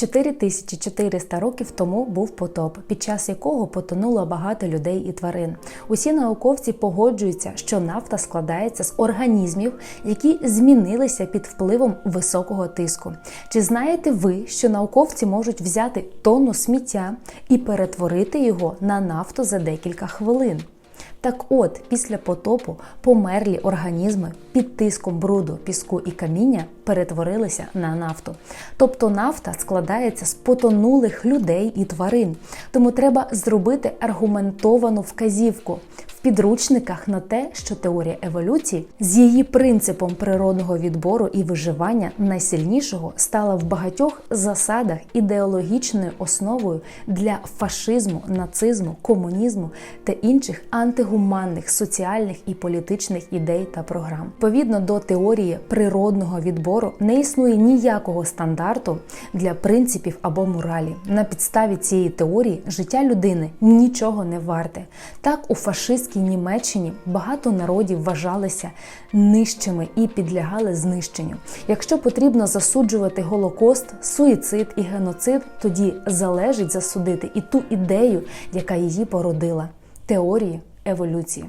4400 років тому був потоп, під час якого потонуло багато людей і тварин. Усі науковці погоджуються, що нафта складається з організмів, які змінилися під впливом високого тиску. Чи знаєте ви, що науковці можуть взяти тонну сміття і перетворити його на нафту за декілька хвилин? Так от, після потопу померлі організми під тиском бруду, піску і каміння перетворилися на нафту. Тобто нафта складається з потонулих людей і тварин. Тому треба зробити аргументовану вказівку підручниках на те, що теорія еволюції з її принципом природного відбору і виживання найсильнішого стала в багатьох засадах ідеологічною основою для фашизму, нацизму, комунізму та інших антигуманних соціальних і політичних ідей та програм. Відповідно до теорії природного відбору не існує ніякого стандарту для принципів або моралі. На підставі цієї теорії життя людини нічого не варте. Так у фашистській Німеччині багато народів вважалися нижчими і підлягали знищенню. Якщо потрібно засуджувати голокост, суїцид і геноцид, тоді залежить засудити і ту ідею, яка її породила теорії еволюції.